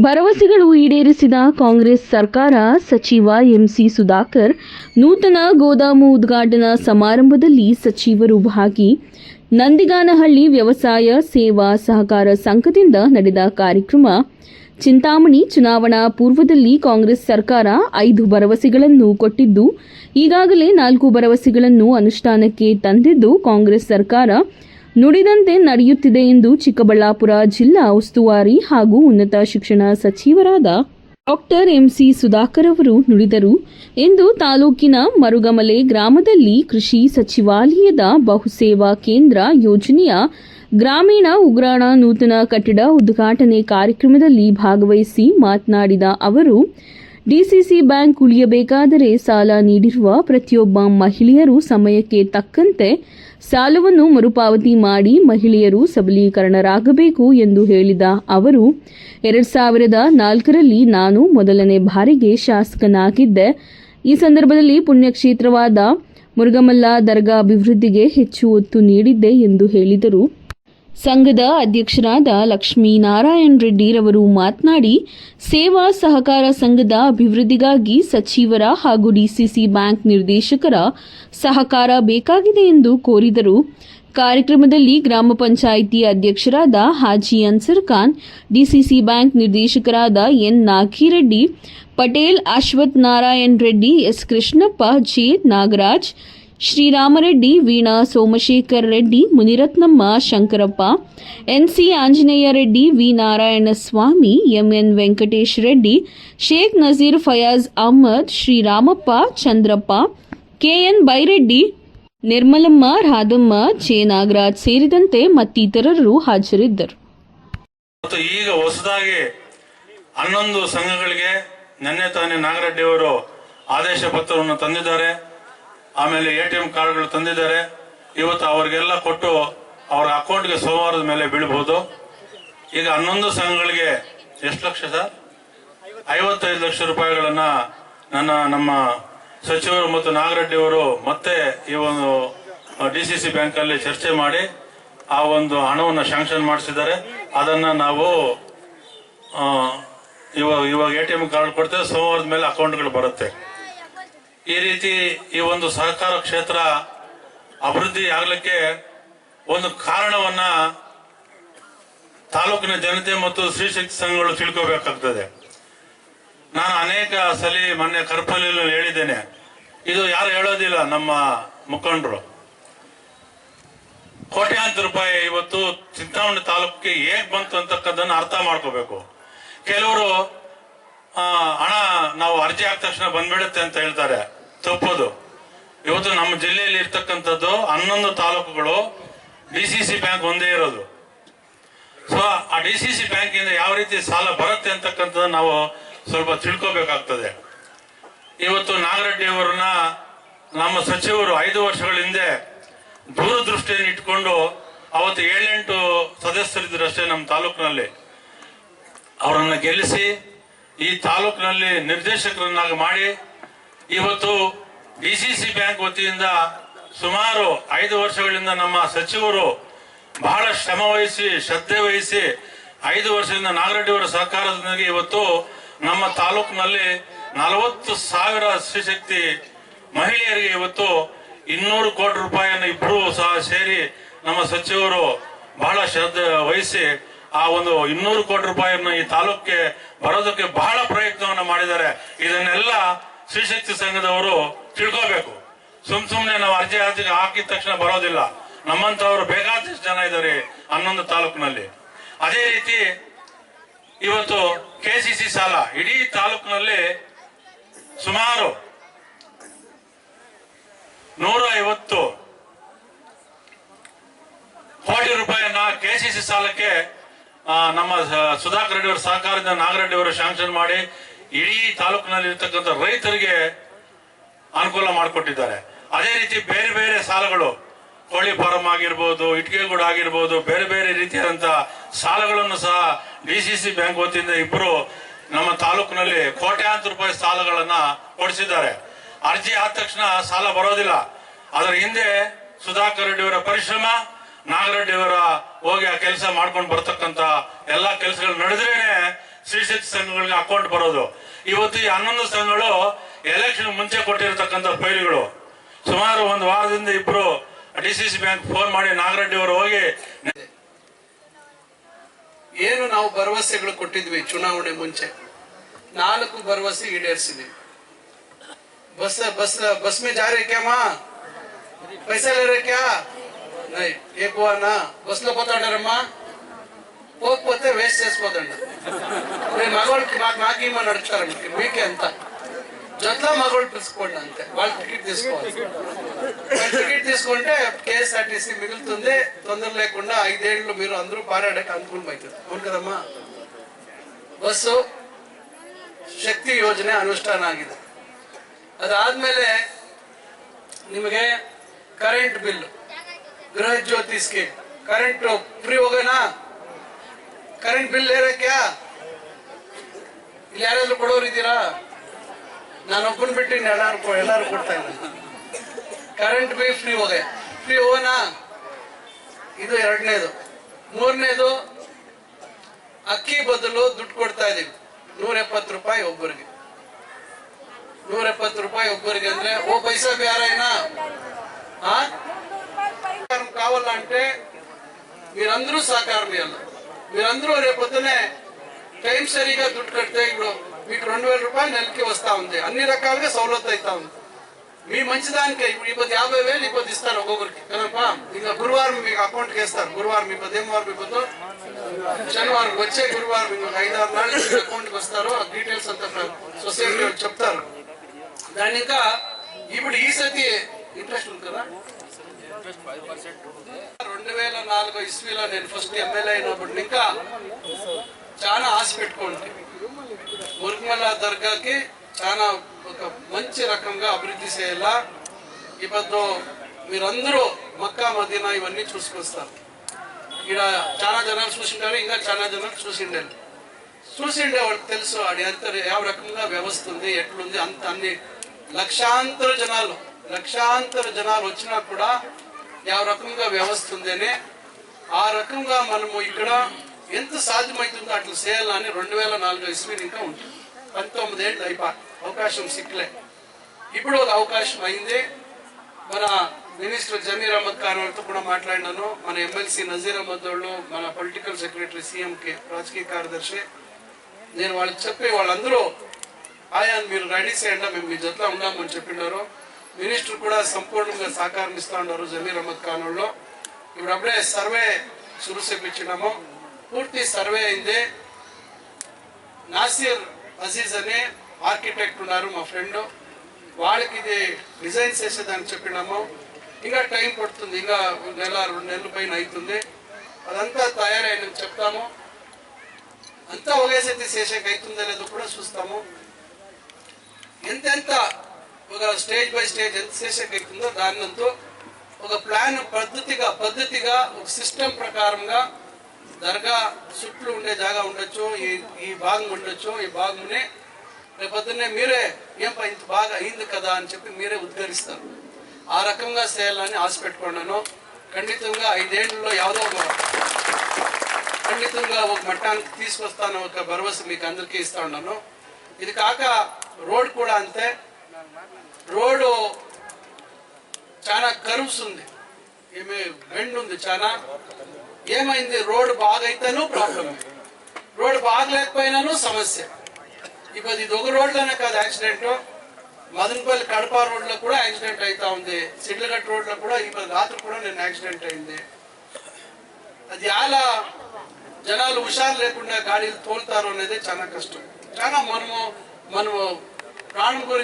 ಭರವಸೆಗಳು ಈಡೇರಿಸಿದ ಕಾಂಗ್ರೆಸ್ ಸರ್ಕಾರ ಸಚಿವ ಎಂಸಿ ಸುಧಾಕರ್ ನೂತನ ಗೋದಾಮು ಉದ್ಘಾಟನಾ ಸಮಾರಂಭದಲ್ಲಿ ಸಚಿವರು ಭಾಗಿ ನಂದಿಗಾನಹಳ್ಳಿ ವ್ಯವಸಾಯ ಸೇವಾ ಸಹಕಾರ ಸಂಘದಿಂದ ನಡೆದ ಕಾರ್ಯಕ್ರಮ. ಚಿಂತಾಮಣಿ ಚುನಾವಣಾ ಪೂರ್ವದಲ್ಲಿ ಕಾಂಗ್ರೆಸ್ ಸರ್ಕಾರ ಐದು ಭರವಸೆಗಳನ್ನು ಕೊಟ್ಟಿದ್ದು, ಈಗಾಗಲೇ ನಾಲ್ಕು ಭರವಸೆಗಳನ್ನು ಅನುಷ್ಠಾನಕ್ಕೆ ತಂದಿದ್ದು ಕಾಂಗ್ರೆಸ್ ಸರ್ಕಾರ. ನುಡಿದಂತೆ ನಡೆಯುತ್ತಿದೆ ಎಂದು ಚಿಕ್ಕಬಳ್ಳಾಪುರ ಜಿಲ್ಲಾ ಉಸ್ತುವಾರಿ ಹಾಗೂ ಉನ್ನತ ಶಿಕ್ಷಣ ಸಚಿವರಾದ ಡಾಕ್ಟರ್ ಎಂಸಿ ಸುಧಾಕರ್ ಅವರು ನುಡಿದರು. ಎಂದು ತಾಲೂಕಿನ ಮರುಗಮಲೆ ಗ್ರಾಮದಲ್ಲಿ ಕೃಷಿ ಸಚಿವಾಲಯದ ಬಹುಸೇವಾ ಕೇಂದ್ರ ಯೋಜನೆಯ ಗ್ರಾಮೀಣ ಉಗ್ರಾಣ ನೂತನ ಕಟ್ಟಡ ಉದ್ಘಾಟನೆ ಕಾರ್ಯಕ್ರಮದಲ್ಲಿ ಭಾಗವಹಿಸಿ ಮಾತನಾಡಿದ ಅವರು ಡಿಸಿಸಿ ಬ್ಯಾಂಕ್ ಉಳಿಯಬೇಕಾದರೆ ಸಾಲ ನೀಡಿರುವ ಪ್ರತಿಯೊಬ್ಬ ಮಹಿಳೆಯರು ಸಮಯಕ್ಕೆ ತಕ್ಕಂತೆ ಸಾಲವನ್ನು ಮರುಪಾವತಿ ಮಾಡಿ ಮಹಿಳೆಯರು ಸಬಲೀಕರಣರಾಗಬೇಕು ಎಂದು ಹೇಳಿದ ಅವರು, ಎರಡು ಸಾವಿರದ ನಾಲ್ಕರಲ್ಲಿ ನಾನು ಮೊದಲನೇ ಬಾರಿಗೆ ಶಾಸಕನಾಗಿದ್ದೆ. ಈ ಸಂದರ್ಭದಲ್ಲಿ ಪುಣ್ಯಕ್ಷೇತ್ರವಾದ ಮುರುಗಮಲ್ಲ ದರ್ಗಾ ಅಭಿವೃದ್ಧಿಗೆ ಹೆಚ್ಚು ಒತ್ತು ನೀಡಿದ್ದೆ ಎಂದು ಹೇಳಿದರು. ಸಂಘದ ಅಧ್ಯಕ್ಷರಾದ ಲಕ್ಷ್ಮೀನಾರಾಯಣ ರೆಡ್ಡಿರವರು ಮಾತನಾಡಿ, ಸೇವಾ ಸಹಕಾರ ಸಂಘದ ಅಭಿವೃದ್ಧಿಗಾಗಿ ಸಚಿವರ ಹಾಗೂ ಡಿಸಿಸಿ ಬ್ಯಾಂಕ್ ನಿರ್ದೇಶಕರ ಸಹಕಾರ ಬೇಕಾಗಿದೆ ಎಂದು ಕೋರಿದರು. ಕಾರ್ಯಕ್ರಮದಲ್ಲಿ ಗ್ರಾಮ ಪಂಚಾಯಿತಿ ಅಧ್ಯಕ್ಷರಾದ ಹಾಜಿ ಅನ್ಸರ್ ಖಾನ್, ಡಿಸಿಸಿ ಬ್ಯಾಂಕ್ ನಿರ್ದೇಶಕರಾದ N Nagireddy, Patel Ashwath Narayan Reddy, S Krishnappa, J Nagaraj Sriramareddy, Veena, Somashekar Reddy, Muniratnamma, Shankarappa, NC Anjaneya Reddy, V Narayana Swamy MN Venkatesh Reddy, Sheikh Nazeer Fayaz Ahmed, Sriramappa, Chandrappa, KN Byreddy, Nirmalamma, Radhamma J Nagaraj ಸೇರಿದಂತೆ ಮತ್ತಿತರರು ಹಾಜರಿದ್ದರು. ಮತ್ತು ಈಗ ಹೊಸದಾಗಿ ಹನ್ನೊಂದು ಸಂಘಗಳಿಗೆ ನಿನ್ನೆ ತಾನೇ ನಾಗರೆಡ್ಡಿ ಅವರು ಆದೇಶ ಪತ್ರವನ್ನು ತಂದಿದ್ದಾರೆ. ಆಮೇಲೆ ಎ ಟಿ ಎಂ ಕಾರ್ಡ್ಗಳು ತಂದಿದ್ದಾರೆ. ಇವತ್ತು ಅವರಿಗೆಲ್ಲ ಕೊಟ್ಟು ಅವರ ಅಕೌಂಟ್ಗೆ ಸೋಮವಾರದ ಮೇಲೆ ಬೀಳ್ಬೋದು. ಈಗ ಹನ್ನೊಂದು ಸಂಘಗಳಿಗೆ ಎಷ್ಟು ಲಕ್ಷ ಸರ್? ಐವತ್ತೈದು ಲಕ್ಷ ರೂಪಾಯಿಗಳನ್ನು ನನ್ನ ನಮ್ಮ ಸಚಿವರು ಮತ್ತು ನಾಗರೆಡ್ಡಿ ಅವರು ಮತ್ತೆ ಈ ಒಂದು ಡಿ ಸಿ ಸಿ ಬ್ಯಾಂಕ್ ಅಲ್ಲಿ ಚರ್ಚೆ ಮಾಡಿ ಆ ಒಂದು ಹಣವನ್ನು ಶಾಂಕ್ಷನ್ ಮಾಡಿಸಿದ್ದಾರೆ. ಅದನ್ನ ನಾವು ಇವಾಗ ಇವಾಗ ಎ ಟಿ ಎಂ ಕಾರ್ಡ್ ಕೊಡ್ತೇವೆ. ಸೋಮವಾರದ ಮೇಲೆ ಅಕೌಂಟ್ಗಳು ಬರುತ್ತೆ. ಈ ರೀತಿ ಈ ಒಂದು ಸಹಕಾರ ಕ್ಷೇತ್ರ ಅಭಿವೃದ್ಧಿ ಆಗಲಿಕ್ಕೆ ಒಂದು ಕಾರಣವನ್ನ ತಾಲೂಕಿನ ಜನತೆ ಮತ್ತು ಸ್ತ್ರೀಶಕ್ತಿ ಸಂಘಗಳು ತಿಳ್ಕೋಬೇಕಾಗ್ತದೆ. ನಾನು ಅನೇಕ ಸಲಿ ಮೊನ್ನೆ ಕರ್ಪಲ್ಲಿ ಹೇಳಿದ್ದೇನೆ. ಇದು ಯಾರು ಹೇಳೋದಿಲ್ಲ ನಮ್ಮ ಮುಖಂಡರು. ಕೋಟ್ಯಾಂತರ ರೂಪಾಯಿ ಇವತ್ತು ಚಿಂತಾಮಣಿ ತಾಲೂಕಿಗೆ ಹೇಗೆ ಬಂತು ಅಂತಕ್ಕದ್ದನ್ನು ಅರ್ಥ ಮಾಡ್ಕೋಬೇಕು. ಕೆಲವರು ಹಣ ನಾವು ಅರ್ಜಿ ಹಾಕಿದ ತಕ್ಷಣ ಬಂದ್ಬಿಡುತ್ತೆ ಅಂತ ಹೇಳ್ತಾರೆ. ತಪ್ಪದು. ಇವತ್ತು ನಮ್ಮ ಜಿಲ್ಲೆಯಲ್ಲಿ ಇರ್ತಕ್ಕಂಥದ್ದು ಹನ್ನೊಂದು ತಾಲೂಕುಗಳು ಡಿ ಸಿ ಸಿ ಬ್ಯಾಂಕ್ ಒಂದೇ ಇರೋದು. ಸೊ ಆ ಡಿ ಸಿ ಸಿ ಬ್ಯಾಂಕಿಂದ ಯಾವ ರೀತಿ ಸಾಲ ಬರುತ್ತೆ ಅಂತಕ್ಕಂಥದ್ದು ನಾವು ಸ್ವಲ್ಪ ತಿಳ್ಕೋಬೇಕಾಗ್ತದೆ. ಇವತ್ತು ನಾಗರೆಡ್ಡಿ ಅವರನ್ನ ನಮ್ಮ ಸಚಿವರು ಐದು ವರ್ಷಗಳ ಹಿಂದೆ ದೂರದೃಷ್ಟಿಯನ್ನು ಇಟ್ಕೊಂಡು ಅವತ್ತು ಏಳೆಂಟು ಸದಸ್ಯರಿದ್ದರು ಅಷ್ಟೇ ನಮ್ಮ ತಾಲೂಕಿನಲ್ಲಿ. ಅವರನ್ನು ಗೆಲ್ಲಿಸಿ ಈ ತಾಲೂಕಿನಲ್ಲಿ ನಿರ್ದೇಶಕರನ್ನಾಗಿ ಮಾಡಿ ಇವತ್ತು ಡಿ ಸಿ ಸಿ ಬ್ಯಾಂಕ್ ವತಿಯಿಂದ ಸುಮಾರು ಐದು ವರ್ಷಗಳಿಂದ ನಮ್ಮ ಸಚಿವರು ಬಹಳ ಶ್ರಮ ವಹಿಸಿ, ಶ್ರದ್ಧೆ ವಹಿಸಿ ಐದು ವರ್ಷದಿಂದ ನಾಗರೆಡ್ಡಿಯವರ ಸಹಕಾರದೊಂದಿಗೆ ಇವತ್ತು ನಮ್ಮ ತಾಲೂಕಿನಲ್ಲಿ ನಲವತ್ತು ಸಾವಿರ ಸ್ತ್ರೀಶಕ್ತಿ ಮಹಿಳೆಯರಿಗೆ ಇವತ್ತು ಇನ್ನೂರು ಕೋಟಿ ರೂಪಾಯಿಯನ್ನು ಇಬ್ಬರು ಸಹ ಸೇರಿ ನಮ್ಮ ಸಚಿವರು ಬಹಳ ಶ್ರದ್ಧೆ ವಹಿಸಿ ಆ ಒಂದು ಇನ್ನೂರು ಕೋಟಿ ರೂಪಾಯಿಯನ್ನು ಈ ತಾಲೂಕಿಗೆ ಬರೋದಕ್ಕೆ ಬಹಳ ಪ್ರಯತ್ನವನ್ನು ಮಾಡಿದ್ದಾರೆ. ಇದನ್ನೆಲ್ಲ ಶ್ರೀಶಕ್ತಿ ಸಂಘದವರು ತಿಳ್ಕೋಬೇಕು. ಸುಮ್ ಸುಮ್ನೆ ನಾವು ಅರ್ಜಿ ಅರ್ಜಿ ಹಾಕಿದ ತಕ್ಷಣ ಬರೋದಿಲ್ಲ. ನಮ್ಮಂತವರು ಬೇಕಾದಷ್ಟು ಜನ ಇದ್ದಾರೆ ಹನ್ನೊಂದು ತಾಲೂಕಿನಲ್ಲಿ. ಅದೇ ರೀತಿ ಇವತ್ತು ಕೆಸಿಸಿ ಸಾಲ ಇಡೀ ತಾಲೂಕಿನಲ್ಲಿ ಸುಮಾರು ನೂರ ಐವತ್ತು ಕೋಟಿ ರೂಪಾಯಿಯನ್ನ ಕೆಸಿಸಿ ಸಾಲಕ್ಕೆ ಆ, ನಮ್ಮ ಸುಧಾಕರ್ ರೆಡ್ಡಿ ಅವರ ಸಹಕಾರದಿಂದ ನಾಗರೆಡ್ಡಿ ಅವರು ಶಾಂಕ್ಷನ್ ಮಾಡಿ ಇಡೀ ತಾಲೂಕಿನಲ್ಲಿ ಇರ್ತಕ್ಕಂಥ ರೈತರಿಗೆ ಅನುಕೂಲ ಮಾಡಿಕೊಟ್ಟಿದ್ದಾರೆ. ಅದೇ ರೀತಿ ಬೇರೆ ಬೇರೆ ಸಾಲಗಳು, ಕೋಳಿ ಫಾರಂ ಆಗಿರ್ಬೋದು, ಇಟ್ಕೆಗೂಡು ಆಗಿರ್ಬೋದು, ಬೇರೆ ಬೇರೆ ರೀತಿಯಾದಂಥ ಸಾಲಗಳನ್ನು ಸಹ ಡಿ ಸಿ ಸಿ ಬ್ಯಾಂಕ್ ವತಿಯಿಂದ ಇಬ್ಬರು ನಮ್ಮ ತಾಲೂಕಿನಲ್ಲಿ ಕೋಟ್ಯಾಂತರ ರೂಪಾಯಿ ಸಾಲಗಳನ್ನ ಕೊಡಿಸಿದ್ದಾರೆ. ಅರ್ಜಿ ಆದ ತಕ್ಷಣ ಸಾಲ ಬರೋದಿಲ್ಲ. ಅದರ ಹಿಂದೆ ಸುಧಾಕರ್ ರೆಡ್ಡಿ ಅವರ ಪರಿಶ್ರಮ ನಾಗರೆಡ್ಡಿಯವರ ಹೋಗಿ ಆ ಕೆಲಸ ಮಾಡ್ಕೊಂಡು ಬರ್ತಕ್ಕಂತ ಎಲ್ಲಾ ಕೆಲಸಗಳು ನಡೆದ್ರೇನೆ ಶ್ರೀಶಕ್ತಿ ಸಂಘಗಳಿಗೆ ಅಕೌಂಟ್ ಬರೋದು. ಇವತ್ತು ಈ ಹನ್ನೊಂದು ಸಂಘಗಳು ಎಲೆಕ್ಷನ್ ಮುಂಚೆ ಕೊಟ್ಟಿರತಕ್ಕಂತ ಫೈಲ್ಗಳು. ಸುಮಾರು ಒಂದು ವಾರದಿಂದ ಇಬ್ರು D C C bank phone ಮಾಡಿ ನಾಗರೆಡ್ಡಿ ಅವರು ಹೋಗಿ ಏನು ನಾವು ಭರವಸೆಗಳು ಕೊಟ್ಟಿದ್ವಿ ಚುನಾವಣೆ ಮುಂಚೆ? ನಾಲ್ಕು ಭರವಸೆ ಈಡೇರಿಸಿದ್ವಿ. ಬಸ್ ಬಸ್ ಬಸ್ ಮೇ ಜಾರಿ ಕ್ಯಾಮ ಪೈಸಲ್ ಕ್ಯಾ? ఎక్కువ బస్సులో పోతాడారమ్మా. పోకపోతే వేస్ట్ చేసిపోతాడు. నేను మగవాళ్ళకి మాకు నాకు ఏమని అడుగుతారు మీకు ఎంత జొత్లో మగవాళ్ళు పిలుచుకోండి అంతే. వాళ్ళు టికెట్ తీసుకోవాలి. టికెట్ తీసుకుంటే కేఎస్ఆర్టీసీ మిగులుతుంది. తొందర లేకుండా ఐదేళ్ళు మీరు అందరూ పారాడక అనుకూలం అవుతుంది. అవును కదమ్మా? ಬಸ್ಸು ಶಕ್ತಿ ಯೋಜನೆ ಅನುಷ್ಠಾನ ಆಗಿದೆ ಅದಾದಮೇಲೆ ನಿಮಗೆ current bill Gruha Jyothi current free free current bill ಏರಕ್ಯಾ ಇಲ್ಲಿ ಯಾರಾದ್ರೂ ಕೊಡೋರು ಇದ್ದೀರಾ? ನಾನೊಬ್ಬನ ಬಿಟ್ಟು ಎಲ್ಲಾರು ಎಲ್ಲಾರು ಕೊಡ್ತಾ ಇದ್ದೀನಿ ಕರೆಂಟ್ ಬಿ ಫ್ರೀ ಹೋಗೇ. ಫ್ರೀ ಹೋಗೋಣ ಇದು ಎರಡನೇದು. ಮೂರನೇದು, ಅಕ್ಕಿ ಬದಲು ದುಡ್ಡು ಕೊಡ್ತಾ ಇದ್ದೀವಿ ನೂರ ಎಪ್ಪತ್ತು ರೂಪಾಯಿ ಒಬ್ಬರಿಗೆ. ನೂರ ಎಪ್ಪತ್ತು ರೂಪಾಯಿ ಒಬ್ಬರಿಗೆ ಅಂದ್ರೆ, ಓ, ಪೈಸಾ ಬ್ಯಾರೇನಾ ಹಾ కావాలంటే మీరందరూ సహకారం ఇవ్వాలి మీరందరూ రేపొద్దునే టైం సరిగా దుడ్డు కడితే ఇప్పుడు మీకు రెండు వేల రూపాయలు నెలకి వస్తా ఉంది. అన్ని రకాలుగా సౌలత్ అవుతా ఉంది. మీ మంచిదానికే ఇప్పుడు ఇప్పుడు యాభై వేలు ఇప్పుడు ఇస్తారు ఒక్కొక్కరికి. కదమ్మా ఇంకా గురువారం మీకు అకౌంట్కి వేస్తారు. గురువారం ఇప్పుడు ఏం వారం ఇప్పుడు శనివారం వచ్చే గురువారం ఇంకొక ఐదారు నాళ్ళు అకౌంట్కి వస్తారు. ఆ డీటెయిల్స్ అంతా సొసైటీ చెప్తారు. దాని ఇంకా ఇప్పుడు ఈ సతి ఇంట్రెస్ట్ ఉంది కదా? రెండు వేల నాలుగు ఇస్వీలో నేను ఫస్ట్ ఎమ్మెల్యే అయినప్పుడు ఇంకా చాలా ఆశ పెట్టుకోండి మురుకుమల దర్గాకి చాలా ఒక మంచి రకంగా అభివృద్ధి చేయాలా ఇప్పుడు మీరందరూ మక్కా మదీనా ఇవన్నీ చూసుకొస్తారు. ఇక్కడ చాలా జనాలు చూసింటారు ఇంకా చాలా జనాలు చూసిండారు. చూసిండే వాళ్ళకి తెలుసు ఆడి ఎంత ఏ రకంగా వ్యవస్థ ఉంది ఎట్లుంది అంత అన్ని లక్షాంతర జనాలు లక్షాంతర జనాలు వచ్చినా కూడా ಯಾವ రకంగా వ్యవస్థ ఉందని ఆ రకంగా మనము ఇక్కడ ఎంత సాధ్యమవుతుందో అట్లా చేయాలని రెండు వేల నాలుగు ఇస్వీ ఇంకా ఉంటుంది. పంతొమ్మిది ఏళ్ళు అయిపో అవకాశం సిక్లే ఇప్పుడు ఒక అవకాశం అయింది. మన మినిస్టర్ జమీర్ అహ్మద్ ఖాన్ వాళ్ళతో కూడా మాట్లాడినాను. మన ఎమ్మెల్సీ నజీర్ అహ్మద్ వాళ్ళు మన పొలిటికల్ సెక్రటరీ సీఎంకి రాజకీయ కార్యదర్శి. నేను వాళ్ళకి చెప్పి వాళ్ళందరూ ఆయా మీరు రెడీ చేయండి మేము మీ జొత్లో ఉన్నామని చెప్పినారు. మినిస్టర్ కూడా సంపూర్ణంగా సహకారం ఇస్తూ ఉన్నారు జమీర్ అహ్మద్ ఖాన్ ఇప్పుడు అప్పుడే సర్వే చురుసేపించినాము పూర్తి సర్వే అయింది. నాసిర్ అజీజ్ అనే ఆర్కిటెక్ట్ ఉన్నారు మా ఫ్రెండ్. వాళ్ళకి ఇది డిజైన్ చేసేదానికి చెప్పినాము. ఇంకా టైం పడుతుంది. ఇంకా నెల రెండు నెలల పైన అవుతుంది. అదంతా తయారైన చెప్తాము. అంతా ఒకేసారి చేసేకి అవుతుందో లేదో కూడా చూస్తాము. ఎంతెంత ఒక స్టేజ్ బై స్టేజ్ ఎంత చేసేకి అవుతుందో దాన్నంతో ఒక ప్లాన్ పద్ధతిగా పద్ధతిగా ఒక సిస్టమ్ ప్రకారంగా దర్గా చుట్టూ ఉండే జాగా ఉండొచ్చు ఈ ఈ భాగం ఉండొచ్చు ఈ భాగంనే రేపొద్దున్నే మీరే ఏం పా ఇంత బాగా అయింది కదా అని చెప్పి మీరే ఉద్గరిస్తారు ఆ రకంగా చేయాలని ఆశ పెట్టుకున్నాను ఖండితంగా ఐదేళ్లలో ಯಾವುದೋ ఒక ఖండితంగా ఒక మట్టానికి తీసుకొస్తాను ఒక భరోసా మీకు అందరికీ ఇస్తా ఉన్నాను ఇది కాక రోడ్ కూడా అంతే రోడ్డు చాలా కరువుస్ ఉంది ఏమి బెండ్ ఉంది చాలా. ఏమైంది? రోడ్ బాగైతేనూ ప్రాబ్లం రోడ్డు బాగలేకపోయినాను సమస్య. ఇప్పుడు ఇది ఒక రోడ్లోనే కాదు యాక్సిడెంట్. మదనపల్లి కడప రోడ్లో కూడా యాక్సిడెంట్ అవుతా ఉంది. సిడ్లగట్ రోడ్లో కూడా ఇప్పుడు రాత్రి కూడా నేను యాక్సిడెంట్ అయింది. అది అలా జనాలు హుషారు లేకుండా గాడీలు తోలుతారు అనేది చాలా కష్టం. చాలా మనము మనము ప్రాణం గురించి